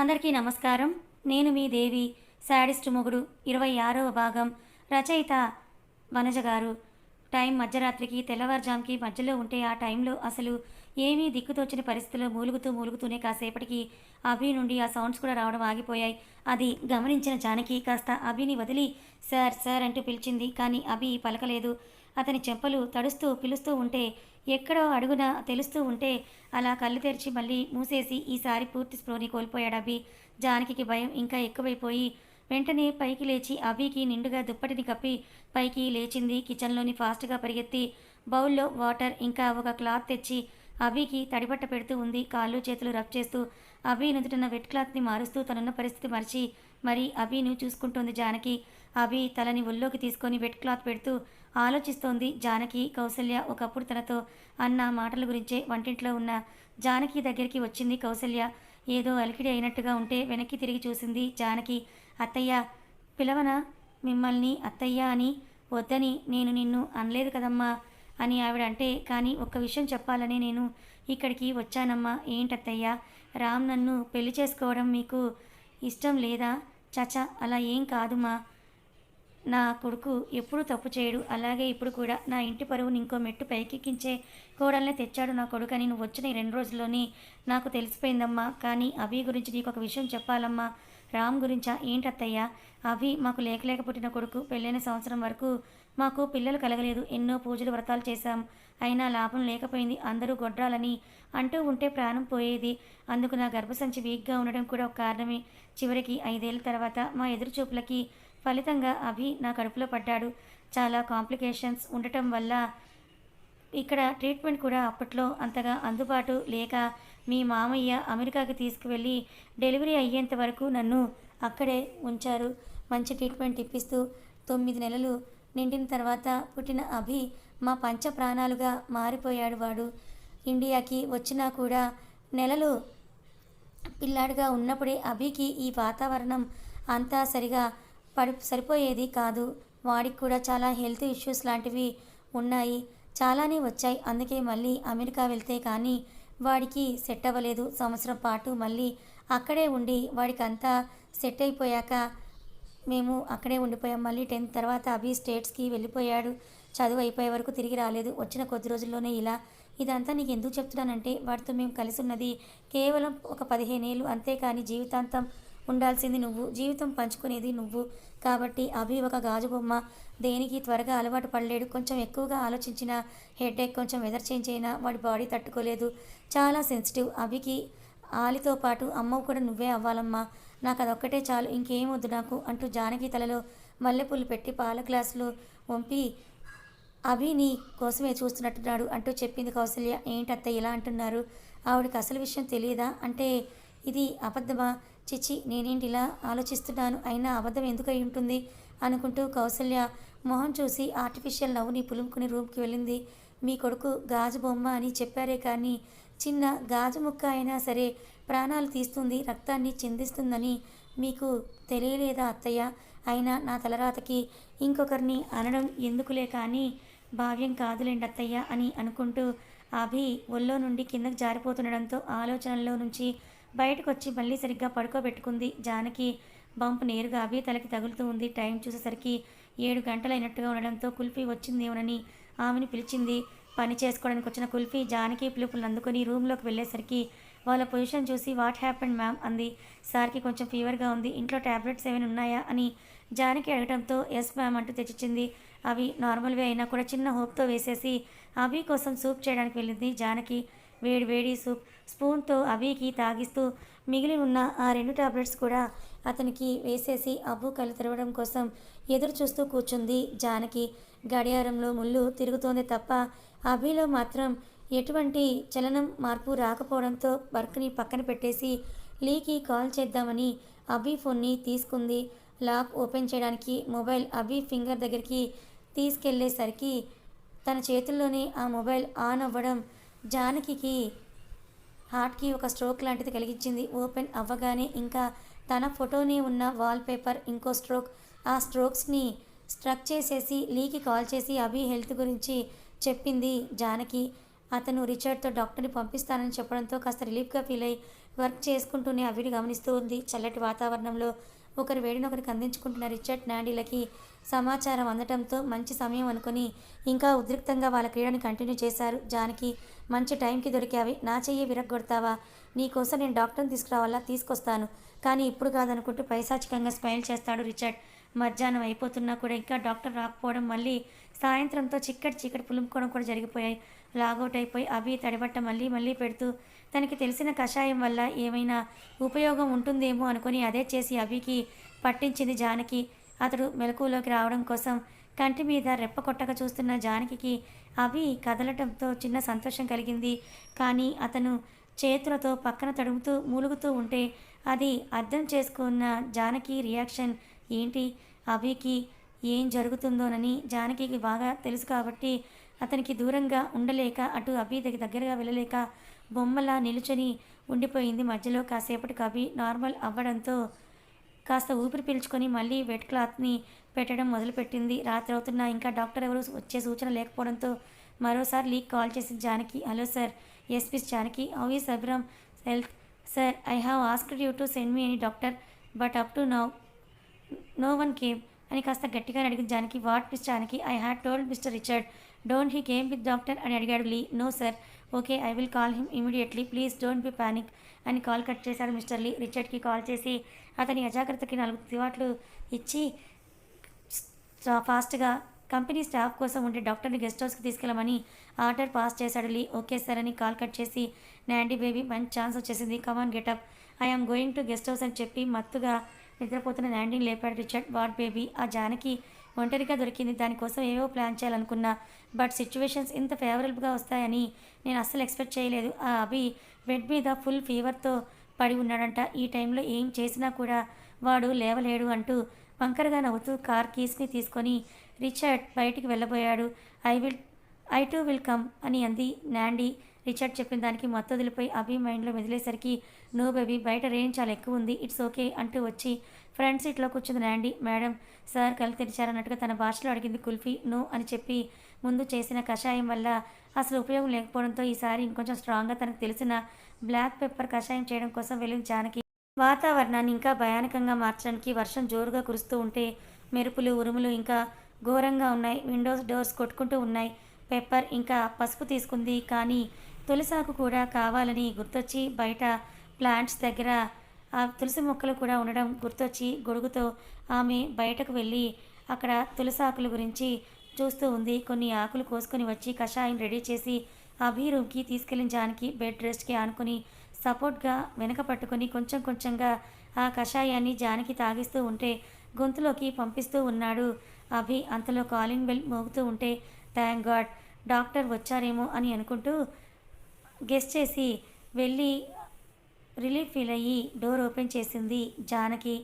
అందరికీ నమస్కారం. నేను మీ దేవి శాడిస్ట్ మొగుడు ఇరవై ఆరవ భాగం రచయిత వనజ గారు. టైం మధ్యరాత్రికి తెల్లవారుజాముకి మధ్యలో ఉంటే ఆ టైంలో అసలు ఏమీ దిక్కుతోచిన పరిస్థితిలో మూలుగుతూ మూలుగుతూనే కాసేపటికి అభి నుండి ఆ సౌండ్స్ కూడా రావడం ఆగిపోయాయి. అది గమనించిన జానకి కాస్త అభిని వదిలి సార్ సార్ అంటూ పిలిచింది. కానీ అభి పలకలేదు. అతని చెంపలు తడుస్తూ పిలుస్తూ ఉంటే ఎక్కడో అడుగున తెలుస్తూ ఉంటే అలా కళ్ళు తెరిచి మళ్ళీ మూసేసి ఈసారి పూర్తి స్పృహని కోల్పోయాడు అభి. జానకి భయం ఇంకా ఎక్కువైపోయి వెంటనే పైకి లేచి అభికి నిండుగా దుప్పటిని కప్పి పైకి లేచింది కిచెన్లోని ఫాస్ట్గా పరిగెత్తి బౌల్లో వాటర్ ఇంకా ఒక క్లాత్ తెచ్చి అభికి తడిబట్ట పెడుతూ ఉంది. కాళ్ళు చేతులు రబ్ చేస్తూ అభి నుదుటిన వెట్ క్లాత్ని మారుస్తూ తనున్న పరిస్థితి మరిచి మరి అభిను చూసుకుంటుంది జానకి. అవి తలని ఒళ్ళోకి తీసుకొని వెట్ క్లాత్ పెడుతూ ఆలోచిస్తోంది జానకి కౌసల్య ఒకప్పుడు తనతో అన్న మాటల గురించే వంటింట్లో ఉన్న జానకి దగ్గరికి వచ్చింది కౌసల్య. ఏదో అలికిడి అయినట్టుగా ఉంటే వెనక్కి తిరిగి చూసింది జానకి. అత్తయ్య పిలవన? మిమ్మల్ని అత్తయ్య అని వద్దని నేను నిన్ను అనలేదు కదమ్మా అని ఆవిడ అంటే కానీ ఒక్క విషయం చెప్పాలని నేను ఇక్కడికి వచ్చానమ్మా. ఏంటత్తయ్య రామ్ నన్ను పెళ్ళి చేసుకోవడం మీకు ఇష్టం లేదా? చచా అలా ఏం కాదుమా? నా కొడుకు ఎప్పుడూ తప్పు చేయడు. అలాగే ఇప్పుడు కూడా నా ఇంటి పరువుని ఇంకో మెట్టు పైకెక్కించే కోడల్ని తెచ్చాడు నా కొడుకు అని నువ్వు వచ్చిన ఈ రెండు రోజుల్లోని నాకు తెలిసిపోయిందమ్మా. కానీ అభి గురించి నీకు ఒక విషయం చెప్పాలమ్మా. రామ్ గురించా? ఏంటత్తయ్యా? అభి మాకు లేకలేక పుట్టిన కొడుకు. పెళ్ళైన సంవత్సరం వరకు మాకు పిల్లలు కలగలేదు. ఎన్నో పూజలు వ్రతాలు చేశాం. అయినా లాభం లేకపోయింది. అందరూ గొడ్రాలని అంటూ ఉంటే ప్రాణం పోయేది. అందుకు నా గర్భసంచి వీక్గా ఉండడం కూడా ఒక కారణమే. చివరికి ఐదేళ్ళ తర్వాత మా ఎదురుచూపులకి ఫలితంగా అభి నా కడుపులో పడ్డాడు. చాలా కాంప్లికేషన్స్ ఉండటం వల్ల ఇక్కడ ట్రీట్మెంట్ కూడా అప్పట్లో అంతగా అందుబాటు లేక మీ మామయ్య అమెరికాకి తీసుకువెళ్ళి డెలివరీ అయ్యేంత వరకు నన్ను అక్కడే ఉంచారు. మంచి ట్రీట్మెంట్ ఇప్పిస్తూ తొమ్మిది నెలలు నిండిన తర్వాత పుట్టిన అభి మా పంచ ప్రాణాలుగా మారిపోయాడు వాడు. ఇండియాకి వచ్చినా కూడా నెలలు పిల్లాడిగా ఉన్నప్పుడే అభికి ఈ వాతావరణం అంతా సరిగా పడి సరిపోయేది కాదు. వాడికి కూడా చాలా హెల్త్ ఇష్యూస్ లాంటివి ఉన్నాయి. చాలానే వచ్చాయి. అందుకే మళ్ళీ అమెరికా వెళ్తే కానీ వాడికి సెట్ అవ్వలేదు. సంవత్సరం పాటు మళ్ళీ అక్కడే ఉండి వాడికి అంతా సెట్ అయిపోయాక మేము అక్కడే ఉండిపోయాం. మళ్ళీ టెన్త్ తర్వాత అభి స్టేట్స్కి వెళ్ళిపోయాడు. చదువు అయిపోయే వరకు తిరిగి రాలేదు. వచ్చిన కొద్ది రోజుల్లోనే ఇలా ఇదంతా నీకు ఎందుకు చెప్తున్నానంటే వాడితో మేము కలిసి ఉన్నది కేవలం ఒక పదిహేనేళ్ళు అంతేకాని జీవితాంతం ఉండాల్సింది నువ్వు. జీవితం పంచుకునేది నువ్వు. కాబట్టి అభి ఒక గాజు బొమ్మ. దేనికి త్వరగా అలవాటు పడలేడు. కొంచెం ఎక్కువగా ఆలోచించిన హెడేక్ కొంచెం వెదర్ చేంజ్ అయినా వాడి బాడీ తట్టుకోలేదు. చాలా సెన్సిటివ్. అభికి ఆలితో పాటు అమ్మవు కూడా నువ్వే అవ్వాలమ్మా. నాకు అదొక్కటే చాలు. ఇంకేం వద్దు నాకు అంటూ జానకి తలలో మల్లెపూలు పెట్టి పాల గ్లాసులో వంపి అభి నీ కోసమే చూస్తున్నట్టున్నాడు అంటూ చెప్పింది కౌసల్య. ఏంటత్త ఇలా అంటున్నారు? ఆవిడకి అసలు విషయం తెలియదా? అంటే ఇది అబద్ధమా? చిచి నేనేంటి ఇలా ఆలోచిస్తున్నాను? అయినా అబద్ధం ఎందుకు అయి ఉంటుంది? అనుకుంటూ కౌసల్య మొహం చూసి ఆర్టిఫిషియల్ నవ్వుని పులుముకుని రూమ్కి వెళ్ళింది. మీ కొడుకు గాజు బొమ్మ అని చెప్పారే కానీ చిన్న గాజు ముక్క అయినా సరే ప్రాణాలు తీస్తుంది రక్తాన్ని చిందిస్తుందని మీకు తెలియలేదా అత్తయ్య? అయినా నా తలరాతకి ఇంకొకరిని అనడం ఎందుకులే కానీ భావ్యం కాదులేండి అత్తయ్య అని అనుకుంటూ అభి ఒళ్ళో నుండి కిందకు జారిపోతుండడంతో ఆలోచనల్లో నుంచి బయటకు వచ్చి మళ్ళీ సరిగ్గా పడుకోబెట్టుకుంది. జానకి బంప్ నేరుగా అవి తలకి తగులుతూ ఉంది. టైం చూసేసరికి ఏడు గంటలైనట్టుగా ఉండడంతో కుల్ఫీ వచ్చిందేమోనని ఆమెను పిలిచింది. పని చేసుకోవడానికి వచ్చిన కుల్ఫీ జానకి పిలుపులను అందుకొని రూమ్లోకి వెళ్ళేసరికి వాళ్ళ పొజిషన్ చూసి వాట్ హ్యాపెండ్ మ్యామ్? అంది. సార్కి కొంచెం ఫీవర్గా ఉంది. ఇంట్లో ట్యాబ్లెట్స్ ఏమైనా ఉన్నాయా? అని జానకి అడగడంతో ఎస్ మ్యామ్ అంటూ తెచ్చిచ్చింది. అవి నార్మల్వే అయినా కూడా చిన్న హోప్తో వేసేసి అవి కోసం సూప్ చేయడానికి వెళ్ళింది జానకి. వేడి వేడి సూప్ స్పూన్తో అవికి తాగిస్తూ మిగిలి ఉన్న ఆ రెండు టాబ్లెట్స్ కూడా అతనికి వేసేసి అబ్బు కళ్ళు తెరవడం కోసం ఎదురు చూస్తూ కూర్చుంది జానకి. గడియారంలో ముళ్ళు తిరుగుతోంది తప్ప అభిలో మాత్రం ఎటువంటి చలనం మార్పు రాకపోవడంతో వర్క్ని పక్కన పెట్టేసి లీకి కాల్ చేద్దామని అభి ఫోన్ని తీసుకుంది. లాక్ ఓపెన్ చేయడానికి మొబైల్ అభి ఫింగర్ దగ్గరికి తీసుకెళ్ళేసరికి తన చేతుల్లోనే ఆ మొబైల్ ఆన్ అవ్వడం జానకికి హార్ట్కి ఒక స్ట్రోక్ లాంటిది కలిగించింది ఓపెన్ అవ్వగానే ఇంకా తన ఫోటోని ఉన్న వాల్పేపర్ ఇంకో స్ట్రోక్. ఆ స్ట్రోక్స్ని స్ట్రక్ చేసేసి లీకి కాల్ చేసి అభి హెల్త్ గురించి చెప్పింది జానకి. అతను రిచర్డ్తో డాక్టర్ని పంపిస్తానని చెప్పడంతో కాస్త రిలీఫ్గా ఫీల్ అయ్యి వర్క్ చేసుకుంటూనే అవిని గమనిస్తూ ఉంది. చల్లటి వాతావరణంలో ఒకరు వేడినొకరికి అందించుకుంటున్న రిచర్డ్ నాండీలకి సమాచారం అందటంతో మంచి సమయం అనుకుని ఇంకా ఉద్రిక్తంగా వాళ్ళ క్రీడని కంటిన్యూ చేశారు. జానకి మంచి టైంకి దొరికావి. నా చెయ్యి విరగొడతావా నీకోసం నేను డాక్టర్ని తీసుకురావాలా? తీసుకొస్తాను. కానీ ఇప్పుడు కాదనుకుంటూ పైశాచికంగా స్మైల్ చేస్తాడు రిచర్డ్. మధ్యాహ్నం అయిపోతున్నా కూడా ఇంకా డాక్టర్ రాకపోవడం మళ్ళీ సాయంత్రంతో చిక్కటి చీకటి పులుముకోవడం కూడా జరిగిపోయాయి. లాగౌట్ అయిపోయి అవి తడిబట్ట మళ్ళీ మళ్ళీ పెడుతూ తనకి తెలిసిన కషాయం వల్ల ఏమైనా ఉపయోగం ఉంటుందేమో అనుకుని అదే చేసి అభికి పట్టించింది జానకి. అతడు మెలకువలోకి రావడం కోసం కంటి మీద రెప్ప కొట్టక చూస్తున్న జానకి అవి కదలటంతో చిన్న సంతోషం కలిగింది. కానీ అతను చేతులతో పక్కన తడుముతూ మూలుగుతూ ఉంటే అది అర్థం చేసుకున్న జానకి రియాక్షన్ ఏంటి? అభికి ఏం జరుగుతుందోనని జానకికి బాగా తెలుసు కాబట్టి అతనికి దూరంగా ఉండలేక అటు అభి దగ్గరగా వెళ్ళలేక బొమ్మలా నిలుచొని ఉండిపోయింది. మధ్యలో కాసేపటికి అభి నార్మల్ అవ్వడంతో కాస్త ఊపిరి పీల్చుకొని మళ్ళీ వెట్ క్లాత్ని పెట్టడం మొదలుపెట్టింది. రాత్రి అవుతున్నా ఇంకా డాక్టర్ ఎవరు వచ్చే సూచన లేకపోవడంతో మరోసారి లీక్ కాల్ చేసి Janaki. Hello sir yes miss Janaki. How is Abram health? Sir I have asked you to send me any doctor but up to now no one came అని కాస్త గట్టిగా అడిగిన Janaki. What miss Janaki? I had told mister Richard don't he came with doctor అని అడిగాడు Lee no sir okay I will call him immediately please don't be panic అని call cut చేశాడు mister Lee రిచర్డ్కి call చేసి అతని అజాగ్రత్తకి నాలుగు తివాట్లు ఇచ్చి ఫాస్ట్గా కంపెనీ స్టాఫ్ కోసం ఉండే డాక్టర్ని గెస్ట్ హౌస్కి తీసుకెళ్ళమని ఆర్డర్ పాస్ చేశాడు లీ ఓకే సార్ అని కాల్ కట్ చేసి నాండీ బేబీ మంచి ఛాన్స్ వచ్చేసింది. Come on get up I'm going to guest house అని చెప్పి మత్తుగా నిద్రపోతున్న నాండీని లేపాడు రిచర్డ్ వార్డ్ బేబీ ఆ జానకి ఒంటరిగా దొరికింది. దానికోసం ఏవో ప్లాన్ చేయాలనుకున్నా. బట్ సిచ్యువేషన్స్ ఇంత ఫేవరబుల్గా వస్తాయని నేను అస్సలు ఎక్స్పెక్ట్ చేయలేదు. ఆ అభి బెడ్ మీద ఫుల్ ఫీవర్తో పడి ఉన్నాడంట. ఈ టైంలో ఏం చేసినా కూడా వాడు లేవలేడు అంటూ వంకరగా నవ్వుతూ కార్ కీస్ని తీసుకొని రిచర్డ్ బయటికి వెళ్ళబోయాడు. I will I to will come అని అంది నాండీ. రిచర్డ్ చెప్పిన దానికి మత్తదులపై అభి మైండ్లో మెదిలేసరికి నో బేబీ బయట రేంజ్ చాలా ఎక్కువ ఉంది. ఇట్స్ ఓకే అంటూ వచ్చి ఫ్రంట్ సీట్లో కూర్చుంది నాండి. మేడం సార్ కళ్ళు తెరిచారన్నట్టుగా తన భాషలో అడిగింది కుల్ఫీ నో అని చెప్పి ముందు చేసిన కషాయం వల్ల అసలు ఉపయోగం లేకపోవడంతో ఈసారి ఇంకొంచెం స్ట్రాంగ్గా తనకు తెలిసిన బ్లాక్ పెప్పర్ కషాయం చేయడం కోసం వెళ్ళిన జానకి. వాతావరణాన్ని ఇంకా భయానకంగా మార్చడానికి వర్షం జోరుగా కురుస్తూ ఉంటే మెరుపులు ఉరుములు ఇంకా ఘోరంగా ఉన్నాయి. విండోస్ డోర్స్ కొట్టుకుంటూ ఉన్నాయి. పెప్పర్ ఇంకా పసుపు తీసుకుంది. కానీ తులసాకు కూడా కావాలని గుర్తొచ్చి బయట ప్లాంట్స్ దగ్గర ఆ తులసి మొక్కలు కూడా ఉండడం గుర్తొచ్చి గొడుగుతో ఆమె బయటకు వెళ్ళి అక్కడ తులసాకుల గురించి చూస్తూ ఉంది. కొన్ని ఆకులు కోసుకొని వచ్చి కషాయం రెడీ చేసి అభి రూమ్కి తీసుకెళ్ళిన జాన్కి బెడ్ రెస్ట్కి ఆనుకొని సపోర్ట్గా వెనక పట్టుకొని కొంచెం కొంచెంగా ఆ కషాయాన్ని జానికి తాగిస్తూ ఉంటే గొంతులోకి పంపిస్తూ ఉన్నాడు. అభి అంతలో కాలింగ్ బెల్ మోగుతూ ఉంటే థ్యాంక్ గాడ్ డాక్టర్ వచ్చారేమో అని అనుకుంటూ గెస్ట్ చేసి వెళ్ళి రిలీఫ్ ఫీల్ అయ్యి డోర్ ఓపెన్ చేసింది జానకి.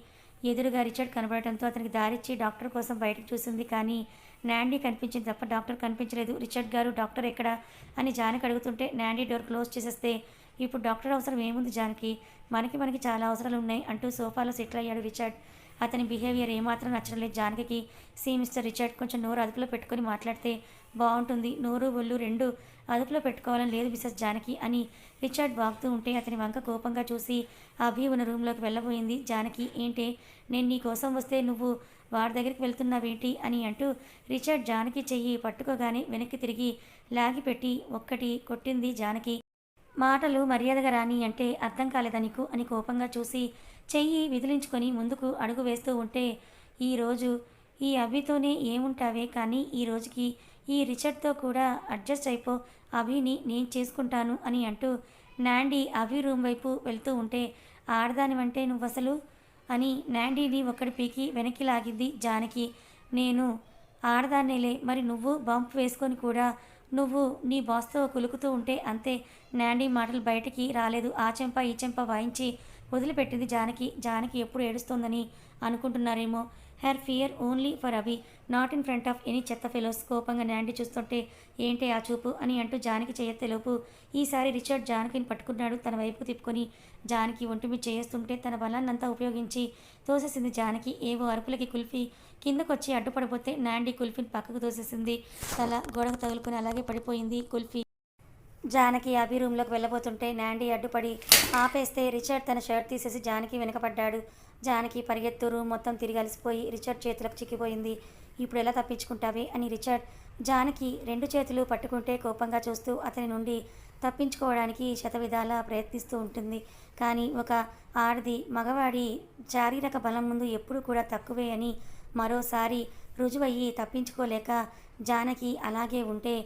ఎదురుగా రిచర్డ్ కనబడటంతో అతనికి దారిచ్చి డాక్టర్ కోసం బయటకు చూసింది కానీ నాండీ కనిపించింది తప్ప డాక్టర్ కనిపించలేదు. రిచర్డ్ గారు డాక్టర్ ఎక్కడ? అని జానకి అడుగుతుంటే నాండీ డోర్ క్లోజ్ చేసేస్తే ఇప్పుడు డాక్టర్ అవసరం ఏముంది జానకి? మనకి మనకి చాలా అవసరాలు ఉన్నాయి అంటూ సోఫాలో సెటిల్ అయ్యాడు రిచర్డ్. అతని బిహేవియర్ ఏమాత్రం నచ్చడం లేదు జానకి సి మిస్టర్ రిచర్డ్ కొంచెం నోరు అదుపులో పెట్టుకొని మాట్లాడితే బాగుంటుంది. నోరు ఒళ్ళు రెండు అదుపులో పెట్టుకోవాలని లేదు మిస్సెస్ జానకి అని రిచర్డ్ వాగుతూ ఉంటే అతని వంక కోపంగా చూసి అభి ఉన్న రూమ్లోకి వెళ్ళబోయింది జానకి. ఏంటే? నేను నీ కోసం వస్తే నువ్వు వాడి దగ్గరికి వెళ్తున్నావేంటి అని అంటూ రిచర్డ్ జానకి చెయ్యి పట్టుకోగానే వెనక్కి తిరిగి లాగిపెట్టి ఒక్కటి కొట్టింది జానకి. మాటలు మర్యాదగా రాని అంటే అర్థం కాలేదా నీకు అని కోపంగా చూసి చెయ్యి విదిలించుకొని ముందుకు అడుగు వేస్తూ ఉంటే ఈరోజు ఈ అభితోనే ఏముంటావే కానీ ఈ రోజుకి ఈ రిచర్డ్తో కూడా అడ్జస్ట్ అయిపో అభిని నేను చేసుకుంటాను అని అంటూ నాండీ అభి రూమ్ వైపు వెళ్తూ ఉంటే ఆడదానివంటే నువ్వు అసలు అని నాండీని ఒక్కడి పీకి వెనక్కి లాగింది జానకి. నేను ఆడదాన్నేలే మరి నువ్వు బంప్ వేసుకొని కూడా నువ్వు నీ బాస్తో కులుకుతూ ఉంటే అంతే. నాండీ మాటలు బయటికి రాలేదు. ఆ చెంప ఈ చెంప వాయించి వదిలిపెట్టింది జానకి. జానకి ఎప్పుడు ఏడుస్తోందని అనుకుంటున్నారేమో. హెర్ ఫియర్ ఓన్లీ ఫర్ అవి not in front of any చెత్త ఫెలోస్ కోపంగా నాండి చూస్తుంటే ఏంటి ఆ చూపు అని అంటూ జానకి చేయత్తేలోపు ఈసారి రిచర్డ్ జానకిని పట్టుకున్నాడు తన వైపు తిప్పుకొని. జానకి ఒంటిమి చేస్తుంటే తన బలాన్నంతా ఉపయోగించి తోసేసింది జానకి. ఏవో అరుపులకి కుల్ఫీ. కిందకొచ్చి అడ్డుపడిపోతే నాండి కుల్ఫీని పక్కకు తోసేసింది. తల గోడకు తగులుకొని అలాగే పడిపోయింది కుల్ఫీ. జానకి అభి రూమ్లోకి వెళ్ళబోతుంటే నాండీ అడ్డుపడి ఆపేస్తే రిచర్డ్ తన షర్ట్ తీసేసి జానకి వెనకపడ్డాడు జానకి పరిగెత్తు రూమ్ మొత్తం తిరిగి అలసిపోయి రిచర్డ్ చేతులకు చిక్కిపోయింది. ఇప్పుడు ఎలా తప్పించుకుంటావే? అని రిచర్డ్ జానకి రెండు చేతులు పట్టుకుంటే కోపంగా చూస్తూ అతని నుండి తప్పించుకోవడానికి శతవిధాల ప్రయత్నిస్తూ ఉంటుంది. కానీ ఒక ఆడది మగవాడి శారీరక బలం ముందు ఎప్పుడు కూడా తక్కువే అని మరోసారి రుజువయ్యి తప్పించుకోలేక జానకి అలాగే ఉంటే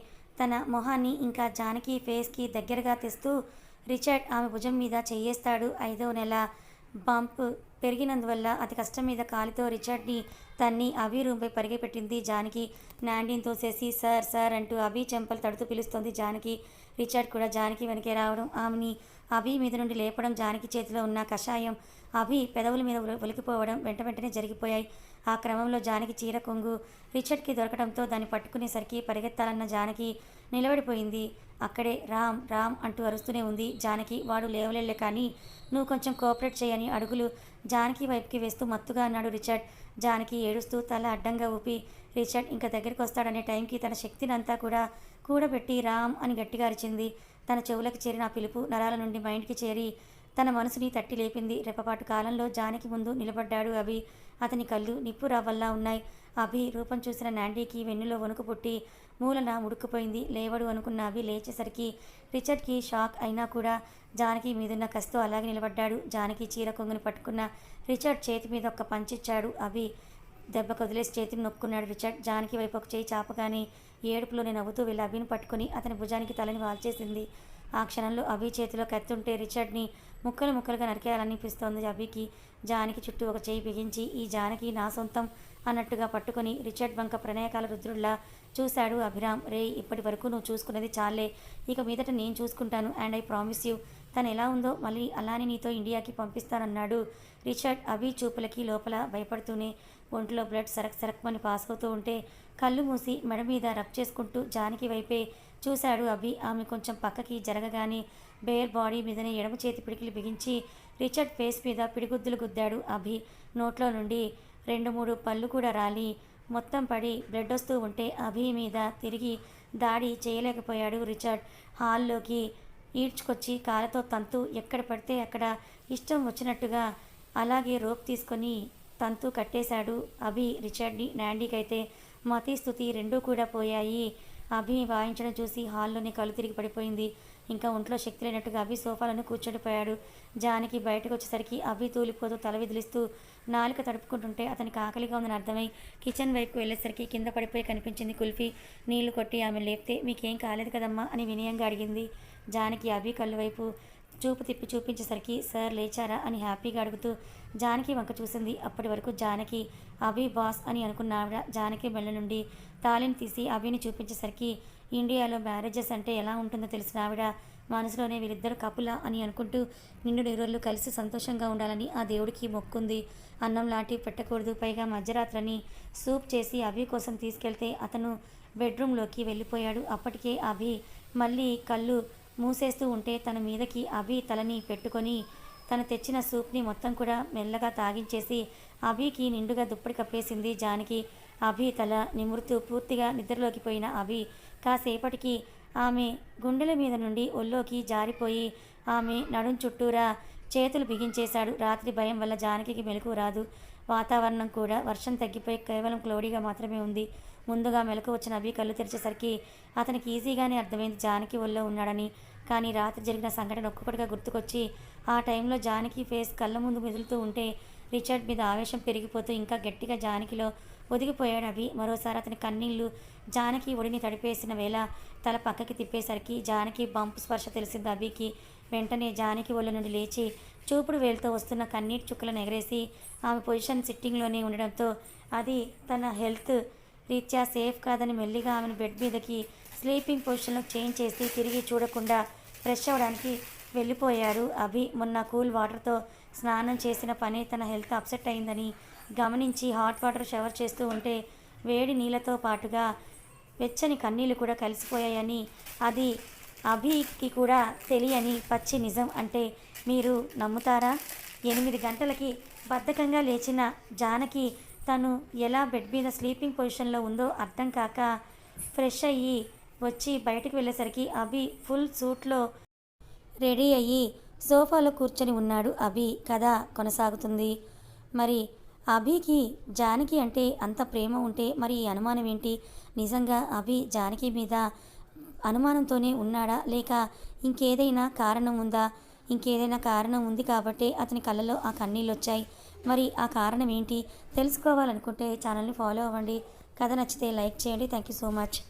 తన మొహాన్ని ఇంకా జానకి ఫేస్కి దగ్గరగా తెస్తూ రిచర్డ్ ఆమె భుజం మీద చెయ్యేస్తాడు ఐదో నెల బంప్ పెరిగినందువల్ల అతి కష్టం మీద కాలితో రిచర్డ్ని తన్ని అభి రూమ్పై పరిగెపెట్టింది జానకి. నాండీని తోసేసి సార్ సార్ అంటూ అభి చెంపలు తడుతూ పిలుస్తోంది జానకి. రిచర్డ్ కూడా జానకి వెనకే రావడం ఆమెని అభి మీద నుండి లేపడం జానకి చేతిలో ఉన్న కషాయం అభి పెదవుల మీద ఒలికిపోవడం వెంట వెంటనే జరిగిపోయాయి. ఆ క్రమంలో జానకి చీర కొంగు రిచర్డ్కి దొరకడంతో దాన్ని పట్టుకునేసరికి పరిగెత్తాలన్న జానకి నిలబడిపోయింది. అక్కడే రామ్ రామ్ అంటూ అరుస్తూనే ఉంది జానకి. వాడు లేవలేలే కానీ నువ్వు కొంచెం కోఆపరేట్ చేయని అడుగులు జానకి వైపుకి వేస్తూ మత్తుగా అన్నాడు రిచర్డ్. జానకి ఏడుస్తూ తల అడ్డంగా ఊపి రిచర్డ్ ఇంకా దగ్గరికి వస్తాడనే టైంకి తన శక్తినంతా కూడా కూడబెట్టి రామ్ అని గట్టిగా అరిచింది. తన చెవులకు చేరిన ఆ పిలుపు నరాల నుండి మైండ్కి చేరి తన మనసుని తట్టి లేపింది. రెప్పపాటు కాలంలో జానకి ముందు నిలబడ్డాడు అభి. అతని కళ్ళు నిప్పు రవ్వల్లా ఉన్నాయి. అభి రూపం చూసిన నాండీకి వెన్నులో వణుకు పుట్టి మూలన ఉడుకుపోయింది లేవడు అనుకున్న అభి లేచేసరికి రిచర్డ్కి షాక్ అయినా కూడా జానకి మీదున్న కస్తు అలాగే నిలబడ్డాడు. జానకి చీర కొంగుని పట్టుకున్న రిచర్డ్ చేతి మీద ఒక పంచిచ్చాడు అభి దెబ్బ కదిలేసి చేతిని నొక్కున్నాడు రిచర్డ్. జానకి వైపు ఒక చేయి చాపగానే ఏడుపులోనే నవ్వుతూ వెళ్ళి అభిని పట్టుకుని అతని భుజానికి తలని వాల్చేసింది. ఆ క్షణంలో అభి చేతిలో కత్తుంటే రిచర్డ్ని ముక్కలు ముక్కలుగా నరికేయాలనిపిస్తోంది అభికి. జానకి చుట్టూ ఒక చేయి బిగించి ఈ జానకి నా సొంతం. అన్నట్టుగా పట్టుకొని రిచర్డ్ వంక ప్రణయకాల రుద్రుడ్లా చూశాడు అభిరామ్. రే ఇప్పటి వరకు నువ్వు చూసుకున్నది చాలే. ఇక మీదట నేను చూసుకుంటాను. అండ్ ఐ ప్రామిస్ యూ తను ఎలా ఉందో మళ్ళీ అలానే నీతో ఇండియాకి పంపిస్తానన్నాడు. రిచర్డ్ అభి చూపులకి లోపల భయపడుతూనే ఒంట్లో బ్లడ్ సరక్ సరక్మని పాస్ అవుతూ ఉంటే కళ్ళు మూసి మెడ మీద రబ్ చేసుకుంటూ జానకి వైపే చూశాడు అభి. ఆమె కొంచెం పక్కకి జరగగానే బేర్ బాడీ మీదనే ఎడమ చేతి పిడికిలు బిగించి రిచర్డ్ ఫేస్ మీద పిడిగుద్దులు గుద్దాడు అభి. నోట్లో నుండి రెండు మూడు పళ్ళు కూడా రాలి. మొత్తం పడి బ్లడ్ వస్తూ ఉంటే అభి మీద తిరిగి దాడి చేయలేకపోయాడు రిచర్డ్. హాల్లోకి ఈడ్చుకొచ్చి కాలతో తంతు ఎక్కడ పడితే అక్కడ ఇష్టం వచ్చినట్టుగా అలాగే రోప్ తీసుకొని తంతు కట్టేశాడు అభి రిచర్డ్ని. నాండీకైతే మతి స్థుతి రెండూ కూడా పోయాయి. అభి వాయించడం చూసి హాల్లోనే కళ్ళు తిరిగి పడిపోయింది. ఇంకా ఒంట్లో శక్తి లేనట్టుగా అభి సోఫాలను కూర్చొనిపోయాడు. జానికి బయటకు వచ్చేసరికి అభి తూలిపోతూ తల విదిలిస్తూ నాలుక తడుపుకుంటుంటే అతనికి ఆకలిగా ఉందని అర్థమై కిచెన్ వైపు వెళ్ళేసరికి కింద పడిపోయి కనిపించింది కుల్ఫీ. నీళ్ళు కొట్టి ఆమె లేపితే మీకేం కాలేదు కదమ్మా అని వినయంగా అడిగింది జానకి అభి కళ్ళు వైపు చూపు తిప్పి చూపించేసరికి సార్ లేచారా? అని హ్యాపీగా అడుగుతూ జానకి వంక చూసింది. అప్పటి వరకు జానకి అభి బాస్ అని అనుకున్నావిడ జానకి బెళ్ళ నుండి తాళిని తీసి అభిని చూపించేసరికి ఇండియాలో మ్యారేజెస్ అంటే ఎలా ఉంటుందో తెలిసిన ఆవిడ మనసులోనే వీరిద్దరు కపులా అని అనుకుంటూ నిండు నిరోళ్ళు కలిసి సంతోషంగా ఉండాలని ఆ దేవుడికి మొక్కుంది. అన్నం లాంటి పెట్టకూడదు. పైగా మధ్యరాత్రని సూప్ చేసి అభి కోసం తీసుకెళ్తే అతను బెడ్రూమ్లోకి వెళ్ళిపోయాడు. అప్పటికే అభి మళ్ళీ కళ్ళు మూసేస్తూ ఉంటే తన మీదకి అభి తలని పెట్టుకొని తను తెచ్చిన సూప్ని మొత్తం కూడా మెల్లగా తాగించేసి అభికి నిండుగా దుప్పటి కప్పేసింది. జానకి అభి తల నిమురుతూ పూర్తిగా నిద్రలోకి పోయిన అభి కాసేపటికి ఆమె గుండెల మీద నుండి ఒళ్ళోకి జారిపోయి ఆమె నడుం చుట్టూరా చేతులు బిగించేశాడు. రాత్రి భయం వల్ల జానకి మెలకు రాదు. వాతావరణం కూడా వర్షం తగ్గిపోయి కేవలం క్లోడీగా మాత్రమే ఉంది. ముందుగా మెలకు వచ్చిన అభి కళ్ళు తెరిచేసరికి అతనికి ఈజీగానే అర్థమైంది జానకి ఒళ్ళో ఉన్నాడని. కానీ రాత్రి జరిగిన సంఘటన ఒక్కొక్కటిగా గుర్తుకొచ్చి ఆ టైంలో జానకి ఫేస్ కళ్ళ ముందు మెదులుతూ ఉంటే రిచర్డ్ మీద ఆవేశం పెరిగిపోతూ ఇంకా గట్టిగా జానకిలో ఒదిగిపోయాడు అవి మరోసారి అతని కన్నీళ్ళు జానకి ఒడిని తడిపేసిన వేళ తల పక్కకి తిప్పేసరికి జానకి బంప్ స్పర్శ తెలిసింది అభికి. వెంటనే జానకి ఒళ్ళ నుండి లేచి చూపుడు వేలుతో వస్తున్న కన్నీటి చుక్కలను ఎగరేసి ఆమె పొజిషన్ సిట్టింగ్లోనే ఉండడంతో అది తన హెల్త్ రీత్యా సేఫ్ కాదని మెల్లిగా ఆమెను బెడ్ మీదకి స్లీపింగ్ పొజిషన్లో చేంజ్ చేసి తిరిగి చూడకుండా ఫ్రెష్ అవ్వడానికి వెళ్ళిపోయారు. అభి మొన్న కూల్ వాటర్తో స్నానం చేసిన పని తన హెల్త్ అప్సెట్ అయిందని గమనించి హాట్ వాటర్ షవర్ చేస్తూ ఉంటే వేడి నీళ్ళతో పాటుగా వెచ్చని కన్నీళ్ళు కూడా కలిసిపోయాయని అది అభికి కూడా తెలియని పచ్చి నిజం అంటే మీరు నమ్ముతారా? ఎనిమిది గంటలకి బద్ధకంగా లేచిన జానకి తను ఎలా బెడ్ మీద స్లీపింగ్ పొజిషన్లో ఉందో అర్థం కాక ఫ్రెష్ అయ్యి వచ్చి బయటకు వెళ్ళేసరికి అభి ఫుల్ సూట్లో రెడీ అయ్యి సోఫాలో కూర్చొని ఉన్నాడు. అభి కథ కొనసాగుతుంది. మరి అభికి జానకి అంటే అంత ప్రేమ ఉంటే మరి ఈ అనుమానం ఏంటి? నిజంగా అభి జానకి మీద అనుమానంతోనే ఉన్నాడా? లేక ఇంకేదైనా కారణం ఉందా? ఇంకేదైనా కారణం ఉంది కాబట్టి అతని కళ్ళలో ఆ కన్నీళ్ళు వచ్చాయి మరి ఆ కారణం ఏంటి? తెలుసుకోవాలనుకుంటే ఛానల్ని ఫాలో అవ్వండి. కథ నచ్చితే లైక్ చేయండి. Thank you so much.